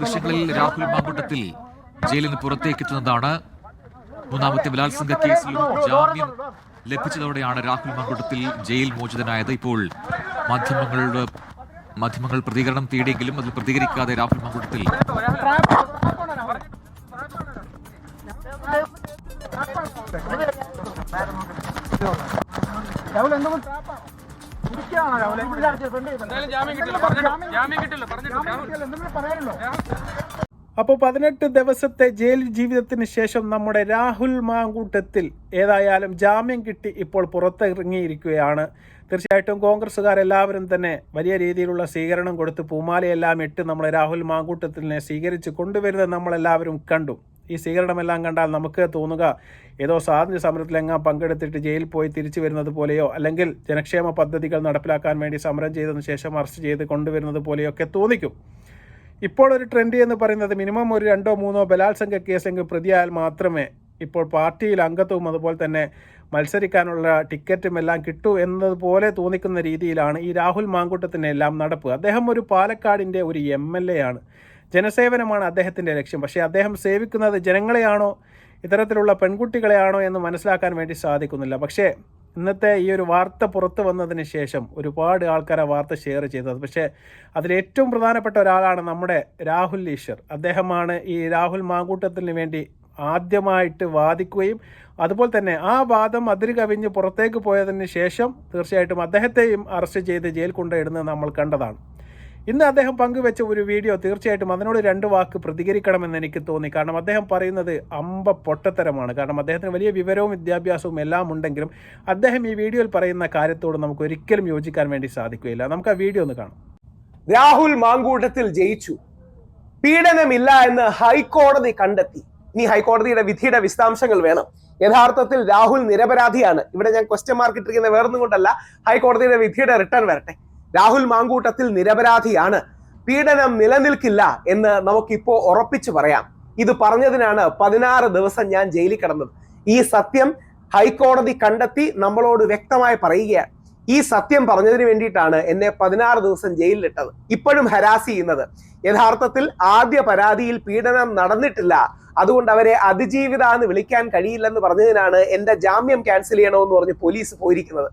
ദൃശ്യങ്ങളിൽ രാഹുൽ മാങ്കുട്ടത്തിൽ ജയിലിൽ നിന്ന് പുറത്തേക്ക് എത്തുന്നതാണ്. മൂന്നാമത്തെ ബലാത്സംഗ കേസിലും ജാമ്യം ലഭിച്ചതോടെയാണ് രാഹുൽ മാങ്കൂട്ടത്തിൽ ജയിൽ മോചിതനായത്. ഇപ്പോൾ മാധ്യമങ്ങളുടെ മാധ്യമങ്ങൾ പ്രതികരണം തേടിയെങ്കിലും അതിൽ പ്രതികരിക്കാതെ രാഹുൽ മാങ്കൂട്ടത്തിൽ അപ്പോൾ പതിനെട്ട് ദിവസത്തെ ജയിൽ ജീവിതത്തിന് ശേഷം നമ്മുടെ രാഹുൽ മാങ്കൂട്ടത്തിൽ ഏതായാലും ജാമ്യം കിട്ടി ഇപ്പോൾ പുറത്തിറങ്ങിയിരിക്കുകയാണ്. തീർച്ചയായിട്ടും കോൺഗ്രസ്സുകാരെല്ലാവരും തന്നെ വലിയ രീതിയിലുള്ള സ്വീകരണം കൊടുത്ത് പൂമാലയെല്ലാം ഇട്ട് നമ്മുടെ രാഹുൽ മാങ്കൂട്ടത്തിനെ സ്വീകരിച്ച് കൊണ്ടുവരുന്നത് നമ്മളെല്ലാവരും കണ്ടു. ഈ സ്വീകരണമെല്ലാം കണ്ടാൽ നമുക്ക് തോന്നുക ഏതോ സ്വാതന്ത്ര്യ സമരത്തിലെങ്ങാൻ പങ്കെടുത്തിട്ട് ജയിലിൽ പോയി തിരിച്ചു വരുന്നത് പോലെയോ അല്ലെങ്കിൽ ജനക്ഷേമ പദ്ധതികൾ നടപ്പിലാക്കാൻ വേണ്ടി സമരം ചെയ്തതിനു ശേഷം അറസ്റ്റ് ചെയ്ത് കൊണ്ടുവരുന്നത് പോലെയോ ഒക്കെ തോന്നിക്കും. ഇപ്പോൾ ഒരു ട്രെൻഡ് എന്ന് പറയുന്നത് മിനിമം ഒരു രണ്ടോ മൂന്നോ ബലാത്സംഗ കേസെങ്കിൽ പ്രതിയായാൽ മാത്രമേ ഇപ്പോൾ പാർട്ടിയിൽ അംഗത്വവും അതുപോലെ തന്നെ മത്സരിക്കാനുള്ള ടിക്കറ്റും എല്ലാം കിട്ടൂ എന്നതുപോലെ തോന്നിക്കുന്ന രീതിയിലാണ് ഈ രാഹുൽ മാങ്കൂട്ടത്തിന്റെ എല്ലാം നടപ്പ്. അദ്ദേഹം ഒരു പാലക്കാടിന്റെ ഒരു എം എൽ എ ആണ്. ജനസേവനമാണ് അദ്ദേഹത്തിന്റെ ലക്ഷ്യം. പക്ഷേ അദ്ദേഹം സേവിക്കുന്നത് ജനങ്ങളെയാണോ ഇത്തരത്തിലുള്ള പെൺകുട്ടികളെയാണോ എന്ന് മനസ്സിലാക്കാൻ വേണ്ടി സാധിക്കുന്നില്ല. പക്ഷേ ഇന്നത്തെ ഈ ഒരു വാർത്ത പുറത്തു വന്നതിന് ശേഷം ഒരുപാട് ആൾക്കാർ ആ വാർത്ത ഷെയർ ചെയ്തത്. പക്ഷേ അതിലേറ്റവും പ്രധാനപ്പെട്ട ഒരാളാണ് നമ്മുടെ രാഹുൽ ഈശ്വർ. അദ്ദേഹമാണ് ഈ രാഹുൽ മാങ്കൂട്ടത്തിന് വേണ്ടി ആദ്യമായിട്ട് വാദിക്കുകയും അതുപോലെ തന്നെ ആ വാദം അതിര് കവിഞ്ഞ് പുറത്തേക്ക് പോയതിന് ശേഷം തീർച്ചയായിട്ടും അദ്ദേഹത്തെയും അറസ്റ്റ് ചെയ്ത് ജയിൽ കൊണ്ടിടുന്നത് നമ്മൾ കണ്ടതാണ്. ഇന്ന് അദ്ദേഹം പങ്കുവെച്ച ഒരു വീഡിയോ തീർച്ചയായിട്ടും അതിനോട് രണ്ട് വാക്ക് പ്രതികരിക്കണമെന്ന് എനിക്ക് തോന്നി. കാരണം അദ്ദേഹം പറയുന്നത് അമ്പ പൊട്ടത്തരമാണ്. കാരണം അദ്ദേഹത്തിന് വലിയ വിവരവും വിദ്യാഭ്യാസവും എല്ലാം ഉണ്ടെങ്കിലും അദ്ദേഹം ഈ വീഡിയോയിൽ പറയുന്ന കാര്യത്തോട് നമുക്ക് ഒരിക്കലും യോജിക്കാൻ വേണ്ടി സാധിക്കുകയില്ല. നമുക്ക് ആ വീഡിയോ ഒന്ന് കാണാം. രാഹുൽ മാങ്കൂട്ടത്തിൽ ജയിച്ചു. പീഡനമില്ല എന്ന് ഹൈക്കോടതി കണ്ടെത്തി. ഇനി ഹൈക്കോടതിയുടെ വിധിയുടെ വിശദാംശങ്ങൾ വേണം. യഥാർത്ഥത്തിൽ രാഹുൽ നിരപരാധിയാണ്. ഇവിടെ ഞാൻ ക്വസ്റ്റ്യൻ മാർക്ക് ഇട്ടിരിക്കുന്ന വേറൊന്നും കൊണ്ടല്ല. ഹൈക്കോടതിയുടെ വിധിയുടെ റിട്ടേൺ വരട്ടെ. രാഹുൽ മാങ്കൂട്ടത്തിൽ നിരപരാധിയാണ്. പീഡനം നിലനിൽക്കില്ല എന്ന് നമുക്കിപ്പോ ഉറപ്പിച്ചു പറയാം. ഇത് പറഞ്ഞതിനാണ് പതിനാറ് ദിവസം ഞാൻ ജയിലിൽ കിടന്നത്. ഈ സത്യം ഹൈക്കോടതി കണ്ടെത്തി നമ്മളോട് വ്യക്തമായി പറയുകയാണ്. ഈ സത്യം പറഞ്ഞതിന് വേണ്ടിയിട്ടാണ് എന്നെ പതിനാറ് ദിവസം ജയിലിലിട്ടത് ഇപ്പോഴും ഹരാസ് ചെയ്യുന്നത്. യഥാർത്ഥത്തിൽ ആദ്യ പരാതിയിൽ പീഡനം നടന്നിട്ടില്ല. അതുകൊണ്ട് അവരെ അതിജീവിത എന്ന് വിളിക്കാൻ കഴിയില്ലെന്ന് പറഞ്ഞതിനാണ് എന്റെ ജാമ്യം ക്യാൻസൽ ചെയ്യണമെന്ന് പറഞ്ഞ് പോലീസ് പോയിരിക്കുന്നത്.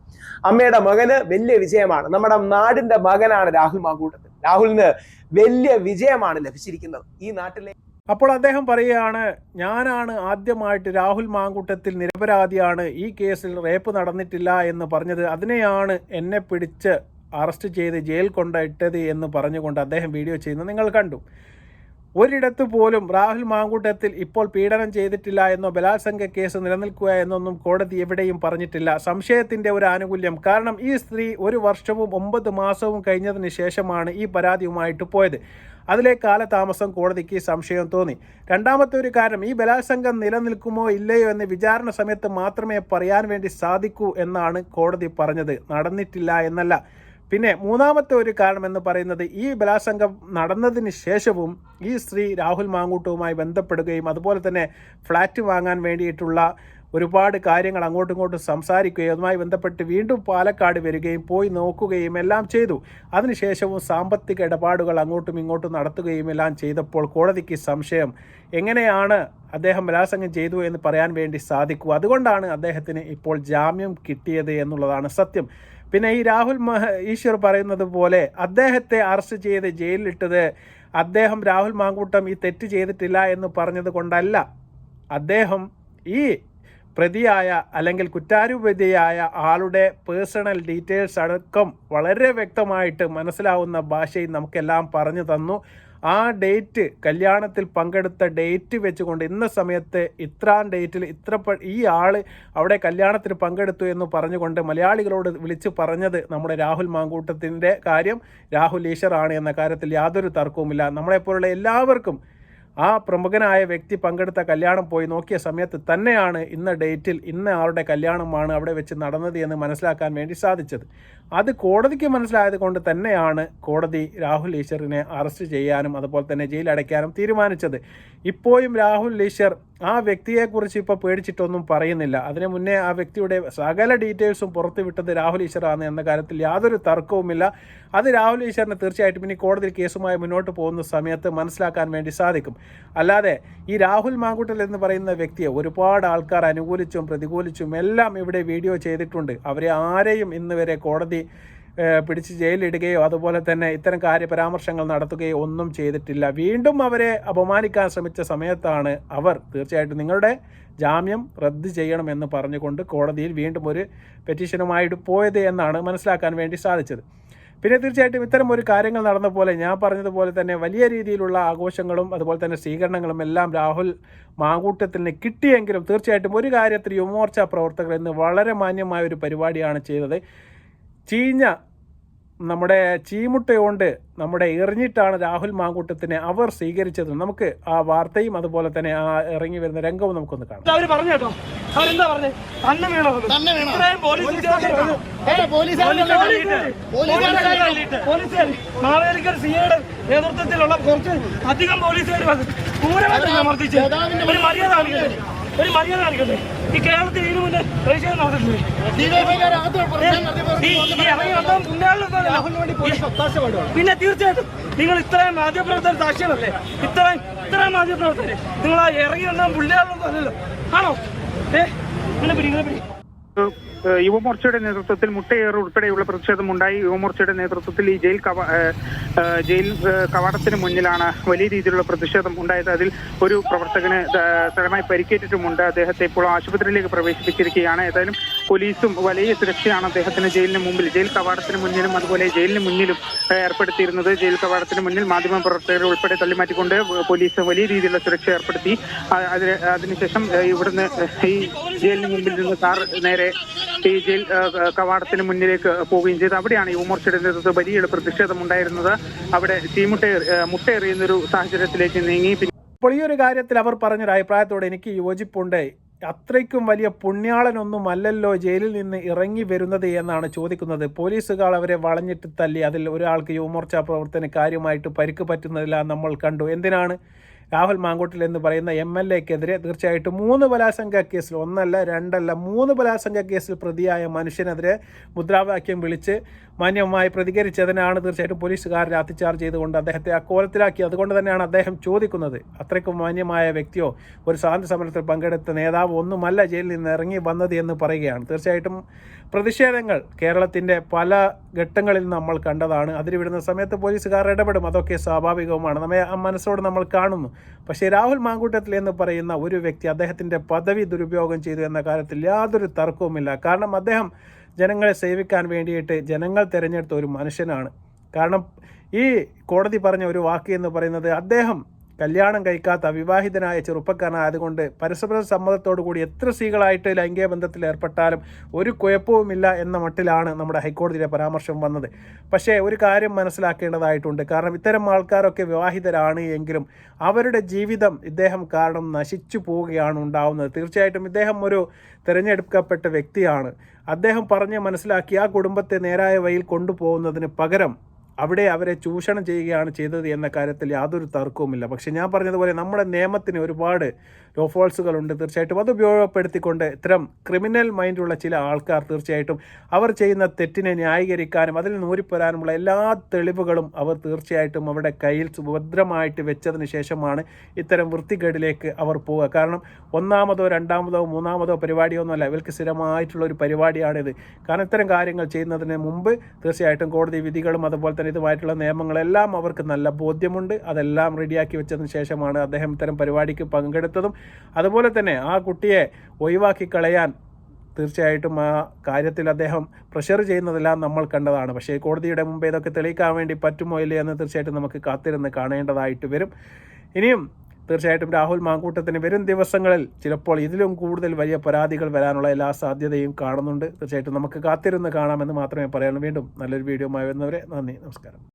അമ്മയുടെ മകന് വലിയ വിജയമാണ്. നമ്മുടെ നാടിന്റെ മകനാണ് രാഹുൽ മാങ്കൂട്ടത്തിൽ. രാഹുലിന് വലിയ വിജയമാണ് ലഭിച്ചിരിക്കുന്നത് ഈ നാട്ടിലെ അപ്പോൾ അദ്ദേഹം പറയുകയാണ് ഞാനാണ് ആദ്യമായിട്ട് രാഹുൽ മാങ്കൂട്ടത്തിൽ നിരപരാധിയാണ്. ഈ കേസിൽ റേപ്പ് നടന്നിട്ടില്ല എന്ന് പറഞ്ഞത്. അതിനെയാണ് എന്നെ പിടിച്ച് അറസ്റ്റ് ചെയ്ത് ജയിൽ കൊണ്ടിട്ടത് എന്ന് പറഞ്ഞുകൊണ്ട് അദ്ദേഹം വീഡിയോ ചെയ്യുന്നത് നിങ്ങൾ കണ്ടു. ഒരിടത്ത് പോലും രാഹുൽ മാങ്കൂട്ടത്തിൽ ഇപ്പോൾ പീഡനം ചെയ്തിട്ടില്ല എന്നോ ബലാത്സംഗ കേസ് നിലനിൽക്കുക എന്നൊന്നും കോടതി എവിടെയും പറഞ്ഞിട്ടില്ല. സംശയത്തിന്റെ ഒരു ആനുകൂല്യം. കാരണം ഈ സ്ത്രീ ഒരു വർഷവും ഒമ്പത് മാസവും കഴിഞ്ഞതിന് ശേഷമാണ് ഈ പരാതിയുമായിട്ട് പോയത്. അതിലെ കാലതാമസം കോടതിക്ക് സംശയം തോന്നി. രണ്ടാമത്തെ ഒരു കാരണം ഈ ബലാത്സംഗം നിലനിൽക്കുമോ ഇല്ലയോ എന്ന് വിചാരണ സമയത്ത് മാത്രമേ പറയാൻ വേണ്ടി സാധിക്കൂ എന്നാണ് കോടതി പറഞ്ഞത്. നടന്നിട്ടില്ല എന്നല്ല. പിന്നെ മൂന്നാമത്തെ ഒരു കാരണം എന്ന് പറയുന്നത് ഈ ബലാത്സംഗം നടന്നതിന് ശേഷവും ഈ സ്ത്രീ രാഹുൽ മാങ്കൂട്ടവുമായി ബന്ധപ്പെടുകയും അതുപോലെ തന്നെ ഫ്ലാറ്റ് വാങ്ങാൻ വേണ്ടിയിട്ടുള്ള ഒരുപാട് കാര്യങ്ങൾ അങ്ങോട്ടും ഇങ്ങോട്ടും സംസാരിക്കുകയും അതുമായി ബന്ധപ്പെട്ട് വീണ്ടും പാലക്കാട് വരികയും പോയി നോക്കുകയും എല്ലാം ചെയ്തു. അതിനുശേഷവും സാമ്പത്തിക ഇടപാടുകൾ അങ്ങോട്ടും ഇങ്ങോട്ടും നടത്തുകയും എല്ലാം ചെയ്തപ്പോൾ കോടതിക്ക് സംശയം എങ്ങനെയാണ് അദ്ദേഹം ബലാസംഗം ചെയ്തു എന്ന് പറയാൻ വേണ്ടി സാധിക്കൂ? അതുകൊണ്ടാണ് അദ്ദേഹത്തിന് ഇപ്പോൾ ജാമ്യം കിട്ടിയത് എന്നുള്ളതാണ് സത്യം. പിന്നെ ഈ രാഹുൽ ഈശ്വർ പറയുന്നത് പോലെ അദ്ദേഹത്തെ അറസ്റ്റ് ചെയ്ത് ജയിലിലിട്ടത് അദ്ദേഹം രാഹുൽ മാങ്കൂട്ടം ഈ തെറ്റ് ചെയ്തിട്ടില്ല എന്ന് പറഞ്ഞത് കൊണ്ടല്ല. അദ്ദേഹം ഈ പ്രതിയായ അല്ലെങ്കിൽ കുറ്റാരോപിതയായ ആളുടെ പേഴ്സണൽ ഡീറ്റെയിൽസ് അടക്കം വളരെ വ്യക്തമായിട്ട് മനസ്സിലാവുന്ന ഭാഷയിൽ നമുക്കെല്ലാം പറഞ്ഞു തന്നു. ആ ഡേറ്റ് കല്യാണത്തിൽ പങ്കെടുത്ത ഡേറ്റ് വെച്ചുകൊണ്ട് ഇന്ന സമയത്ത് ഇത്രാം ഡേറ്റിൽ ഇത്ര ഈ ആൾ അവിടെ കല്യാണത്തിന് പങ്കെടുത്തു എന്ന് പറഞ്ഞുകൊണ്ട് മലയാളികളോട് വിളിച്ച് പറഞ്ഞത് നമ്മുടെ രാഹുൽ മാങ്കൂട്ടത്തിന്റെ കാര്യം. രാഹുൽ ഈശ്വറാണ് എന്ന കാര്യത്തിൽ യാതൊരു തർക്കവുമില്ല. നമ്മളെപ്പോലുള്ള എല്ലാവർക്കും ആ പ്രമുഖനായ വ്യക്തി പങ്കെടുത്ത കല്യാണം പോയി നോക്കിയ സമയത്ത് തന്നെയാണ് ഇന്ന ഡേറ്റിൽ ഇന്ന് ആരുടെ കല്യാണമാണ് അവിടെ വെച്ച് നടന്നത് എന്ന് മനസ്സിലാക്കാൻ വേണ്ടി സാധിച്ചത്. അത് കോടതിക്ക് മനസ്സിലായത് കൊണ്ട് തന്നെയാണ് കോടതി രാഹുൽ ഈശ്വറിനെ അറസ്റ്റ് ചെയ്യാനും അതുപോലെ തന്നെ ജയിലടയ്ക്കാനും തീരുമാനിച്ചത്. ഇപ്പോഴും രാഹുൽ ഈശ്വർ ആ വ്യക്തിയെക്കുറിച്ച് ഇപ്പോൾ പേടിച്ചിട്ടൊന്നും പറയുന്നില്ല. അതിനു മുന്നേ ആ വ്യക്തിയുടെ സകല ഡീറ്റെയിൽസും പുറത്തു വിട്ടത് രാഹുൽ ഈശ്വറാണ് എന്ന കാര്യത്തിൽ യാതൊരു തർക്കവുമില്ല. അത് രാഹുൽ ഈശ്വറിന് തീർച്ചയായിട്ടും ഇനി കോടതി കേസുമായി മുന്നോട്ട് പോകുന്ന സമയത്ത് മനസ്സിലാക്കാൻ വേണ്ടി സാധിക്കും. അല്ലാതെ ഈ രാഹുൽ മാങ്കുട്ടൽ എന്ന് പറയുന്ന വ്യക്തിയെ ഒരുപാട് ആൾക്കാർ അനുകൂലിച്ചും പ്രതികൂലിച്ചും എല്ലാം ഇവിടെ വീഡിയോ ചെയ്തിട്ടുണ്ട്. അവരെ ആരെയും ഇന്ന് വരെ കോടതി ഏഹ് പിടിച്ച് ജയിലിടുകയോ അതുപോലെ തന്നെ ഇത്തരം കാര്യപരാമർശങ്ങൾ നടത്തുകയോ ഒന്നും ചെയ്തിട്ടില്ല. വീണ്ടും അവരെ അപമാനിക്കാൻ ശ്രമിച്ച സമയത്താണ് അവർ തീർച്ചയായിട്ടും നിങ്ങളുടെ ജാമ്യം റദ്ദ് ചെയ്യണമെന്ന് പറഞ്ഞുകൊണ്ട് കോടതിയിൽ വീണ്ടും ഒരു പെറ്റീഷനുമായിട്ട് പോയത് എന്നാണ് മനസ്സിലാക്കാൻ വേണ്ടി സാധിച്ചത്. പിന്നെ തീർച്ചയായിട്ടും ഇത്തരം ഒരു കാര്യങ്ങൾ നടന്ന പോലെ ഞാൻ പറഞ്ഞതുപോലെ തന്നെ വലിയ രീതിയിലുള്ള ആഘോഷങ്ങളും അതുപോലെ തന്നെ സ്വീകരണങ്ങളും എല്ലാം രാഹുൽ മാങ്കൂട്ടത്തിന് കിട്ടിയെങ്കിലും തീർച്ചയായിട്ടും ഒരു കാര്യത്തിൽ യുവമോർച്ച പ്രവർത്തകർ ഇന്ന് വളരെ മാന്യമായ ഒരു പരിപാടിയാണ് ചെയ്തത്. ചീഞ്ഞ നമ്മുടെ ചീമുട്ട കൊണ്ട് നമ്മുടെ എറിഞ്ഞിട്ടാണ് രാഹുൽ മാങ്കൂട്ടത്തിനെ അവർ സ്വീകരിച്ചത്. നമുക്ക് ആ വാർത്തയും അതുപോലെ തന്നെ ആ ഇറങ്ങി വരുന്ന രംഗവും നമുക്കൊന്ന് കാണാം. അവർ പറഞ്ഞു കേട്ടോ. അവരെന്താ പറഞ്ഞേ? തന്നെ വീണോ ഇത്രയും പോലീസ് പോലീസുകാർ മാവേലിക്കർ സിയുടെ നേതൃത്വത്തിലുള്ള കുറച്ച് അധികം പോലീസുകാർ സമർത്ഥിച്ച് ഒരു മര്യാദ ഒരു മര്യാദ കാണിക്കട്ടെ? ഈ കേരളത്തിൽ ഇതിനു മുന്നേ പ്രതിഷേധം നടന്നിട്ടില്ലേ? പിന്നെ തീർച്ചയായിട്ടും നിങ്ങൾ ഇത്രയും മാധ്യമപ്രവർത്തകർ സാക്ഷികളല്ലേ? ഇത്രയും ഇത്രയും മാധ്യമപ്രവർത്തകർ നിങ്ങൾ ആ ഇറങ്ങി വന്നാൽ പുള്ളിയാളൊന്നും അല്ലല്ലോ. ആണോ? ഏ ഇങ്ങനെ പിടി ഇങ്ങനെ പിടി. യുവമോർച്ചയുടെ നേതൃത്വത്തിൽ മുട്ടയേറ് ഉൾപ്പെടെയുള്ള പ്രതിഷേധമുണ്ടായി. യുവമോർച്ചയുടെ നേതൃത്വത്തിൽ ഈ ജയിൽ കവ ജയിൽ കവാടത്തിന് മുന്നിലാണ് വലിയ രീതിയിലുള്ള പ്രതിഷേധം ഉണ്ടായത്. അതിൽ ഒരു പ്രവർത്തകന് സ്ഥലമായി പരിക്കേറ്റിട്ടുമുണ്ട്. അദ്ദേഹത്തെ ഇപ്പോൾ ആശുപത്രിയിലേക്ക് പ്രവേശിപ്പിച്ചിരിക്കുകയാണ്. ഏതായാലും പോലീസും വലിയ സുരക്ഷയാണ് അദ്ദേഹത്തിന് ജയിലിന് മുമ്പിൽ ജയിൽ കവാടത്തിന് മുന്നിലും അതുപോലെ ജയിലിന് മുന്നിലും ഏർപ്പെടുത്തിയിരുന്നത്. ജയിൽ കവാടത്തിന് മുന്നിൽ മാധ്യമ പ്രവർത്തകരെ ഉൾപ്പെടെ തള്ളിമാറ്റിക്കൊണ്ട് പോലീസ് വലിയ രീതിയിലുള്ള സുരക്ഷ ഏർപ്പെടുത്തി. അതിന് അതിനുശേഷം ഇവിടുന്ന് ഈ ജയിലിന് മുമ്പിൽ നിന്ന് കാർ നേരെ ഈ ജയിൽ കവാടത്തിന് മുന്നിലേക്ക് പോവുകയും ചെയ്തു. അവിടെയാണ് യുവമോർച്ചയുടെ നേതൃത്വത്തിൽ വലിയ പ്രതിഷേധം ഉണ്ടായിരുന്നത്. അവിടെ തീമുട്ട മുട്ടയെറിയുന്ന ഒരു സാഹചര്യത്തിലേക്ക് നീങ്ങി. അപ്പോൾ ഈ ഒരു കാര്യത്തിൽ അവർ പറഞ്ഞൊരു അഭിപ്രായത്തോട് എനിക്ക് യോജിപ്പുണ്ട്. അത്രയ്ക്കും വലിയ പുണ്യാളനൊന്നും അല്ലല്ലോ ജയിലിൽ നിന്ന് ഇറങ്ങി വരുന്നത് എന്നാണ് ചോദിക്കുന്നത്. പോലീസുകാർ അവരെ വളഞ്ഞിട്ട് തല്ലി അതിൽ ഒരാൾക്ക് യുവമോർച്ച പ്രവർത്തന കാര്യമായിട്ട് പരിക്ക് പറ്റുന്നതില്ല നമ്മൾ കണ്ടു. എന്തിനാണ് രാഹുൽ മാങ്കോട്ടിൽ എന്ന് പറയുന്ന എം എൽ എക്കെതിരെ തീർച്ചയായിട്ടും മൂന്ന് ബലാത്സംഗ കേസിൽ ഒന്നല്ല രണ്ടല്ല മൂന്ന് ബലാത്സംഗ കേസിൽ പ്രതിയായ മനുഷ്യനെതിരെ മുദ്രാവാക്യം വിളിച്ച് മാന്യമായി പ്രതികരിച്ചതിനാണ് തീർച്ചയായിട്ടും പോലീസുകാർ ലാത്തിച്ചാർജ് ചെയ്തുകൊണ്ട് അദ്ദേഹത്തെ അക്കോലത്തിലാക്കി അതുകൊണ്ട് തന്നെയാണ് അദ്ദേഹം ചോദിക്കുന്നത് അത്രയ്ക്കും മാന്യമായ വ്യക്തിയോ ഒരു സ്വാതന്ത്ര്യ സമരത്തിൽ പങ്കെടുത്ത നേതാവ് ഒന്നുമല്ല ജയിലിൽ നിന്ന് ഇറങ്ങി വന്നത് എന്ന് പറയുകയാണ്. തീർച്ചയായിട്ടും പ്രതിഷേധങ്ങൾ കേരളത്തിന്റെ പല ഘട്ടങ്ങളിൽ നമ്മൾ കണ്ടതാണ്. അതിരിവിടുന്ന സമയത്ത് പോലീസുകാർ ഇടപെടും. അതൊക്കെ സ്വാഭാവികവുമാണ്. നമ്മെ ആ മനസ്സോട് നമ്മൾ കാണുന്നു. പക്ഷേ രാഹുൽ മാങ്കൂട്ടത്തിൽ എന്ന് പറയുന്ന ഒരു വ്യക്തി അദ്ദേഹത്തിന്റെ പദവി ദുരുപയോഗം ചെയ്തു എന്ന കാര്യത്തിൽ യാതൊരു തർക്കവുമില്ല. കാരണം അദ്ദേഹം ജനങ്ങളെ സേവിക്കാൻ വേണ്ടിയിട്ട് ജനങ്ങൾ തിരഞ്ഞെടുത്ത ഒരു മനുഷ്യനാണ്. കാരണം ഈ കോടതി പറഞ്ഞ ഒരു വാക്ക് എന്ന് പറയുന്നത് അദ്ദേഹം കല്യാണം കഴിക്കാത്ത അവിവാഹിതനായ ചെറുപ്പക്കാരനായതുകൊണ്ട് പരസ്പര സമ്മതത്തോടു കൂടി എത്ര സ്ത്രീകളായിട്ട് ലൈംഗിക ബന്ധത്തിൽ ഏർപ്പെട്ടാലും ഒരു കുഴപ്പവുമില്ല എന്ന മട്ടിലാണ് നമ്മുടെ ഹൈക്കോടതിയുടെ പരാമർശം വന്നത്. പക്ഷേ ഒരു കാര്യം മനസ്സിലാക്കേണ്ടതായിട്ടുണ്ട്. കാരണം ഇത്തരം ആൾക്കാരൊക്കെ വിവാഹിതരാണ് എങ്കിലും അവരുടെ ജീവിതം ഇദ്ദേഹം കാരണം നശിച്ചു പോവുകയാണ് ഉണ്ടാവുന്നത്. തീർച്ചയായിട്ടും ഇദ്ദേഹം ഒരു തിരഞ്ഞെടുക്കപ്പെട്ട വ്യക്തിയാണ്. അദ്ദേഹം പറഞ്ഞ് മനസ്സിലാക്കി ആ കുടുംബത്തെ നേരായ വഴിയിൽ കൊണ്ടുപോകുന്നതിന് പകരം അവിടെ അവരെ ചൂഷണം ചെയ്യുകയാണ് ചെയ്തത് എന്ന കാര്യത്തിൽ യാതൊരു തർക്കവുമില്ല. പക്ഷേ ഞാൻ പറഞ്ഞതുപോലെ നമ്മുടെ നിയമത്തിന് ഒരുപാട് ലോഫോൾസുകളുണ്ട് തീർച്ചയായിട്ടും. അത് ഉപയോഗപ്പെടുത്തിക്കൊണ്ട് ഇത്തരം ക്രിമിനൽ മൈൻഡുള്ള ചില ആൾക്കാർ തീർച്ചയായിട്ടും അവർ ചെയ്യുന്ന തെറ്റിനെ ന്യായീകരിക്കാനും അതിൽ നൂരിപ്പോരാനുമുള്ള എല്ലാ തെളിവുകളും അവർ തീർച്ചയായിട്ടും അവരുടെ കയ്യിൽ സുഭദ്രമായിട്ട് വെച്ചതിന് ശേഷമാണ് ഇത്തരം വൃത്തികേടിലേക്ക് അവർ പോവുക. കാരണം ഒന്നാമതോ രണ്ടാമതോ മൂന്നാമതോ പരിപാടിയോ ഒന്നുമല്ല ഇവർക്ക് സ്ഥിരമായിട്ടുള്ള ഒരു പരിപാടിയാണിത്. കാരണം ഇത്തരം കാര്യങ്ങൾ ചെയ്യുന്നതിന് മുമ്പ് തീർച്ചയായിട്ടും കോടതി വിധികളും അതുപോലെ തന്നെ ഇതുമായിട്ടുള്ള നിയമങ്ങളെല്ലാം അവർക്ക് നല്ല ബോധ്യമുണ്ട്. അതെല്ലാം റെഡിയാക്കി വെച്ചതിന് ശേഷമാണ് അദ്ദേഹം ഇത്തരം പരിപാടിക്ക് പങ്കെടുത്തതും അതുപോലെ തന്നെ ആ കുട്ടിയെ ഒഴിവാക്കി കളയാൻ തീർച്ചയായിട്ടും ആ കാര്യത്തിൽ അദ്ദേഹം പ്രഷർ ചെയ്യുന്നതെല്ലാം നമ്മൾ കണ്ടതാണ്. പക്ഷേ കോടതിയുടെ മുമ്പ് ഇതൊക്കെ തെളിയിക്കാൻ വേണ്ടി പറ്റുമോ ഇല്ലേ എന്ന് തീർച്ചയായിട്ടും നമുക്ക് കാത്തിരുന്ന് കാണേണ്ടതായിട്ട് വരും. ഇനിയും തീർച്ചയായിട്ടും രാഹുൽ മാങ്കൂട്ടത്തിന് വരും ദിവസങ്ങളിൽ. ചിലപ്പോൾ ഇതിലും കൂടുതൽ വലിയ പരാതികൾ വരാനുള്ള എല്ലാ സാധ്യതയും കാണുന്നുണ്ട്. തീർച്ചയായിട്ടും നമുക്ക് കാത്തിരുന്ന് കാണാമെന്ന് മാത്രമേ പറയാനുള്ളൂ. വീണ്ടും നല്ലൊരു വീഡിയോ ആയി വരുന്നവരെ നന്ദി നമസ്കാരം.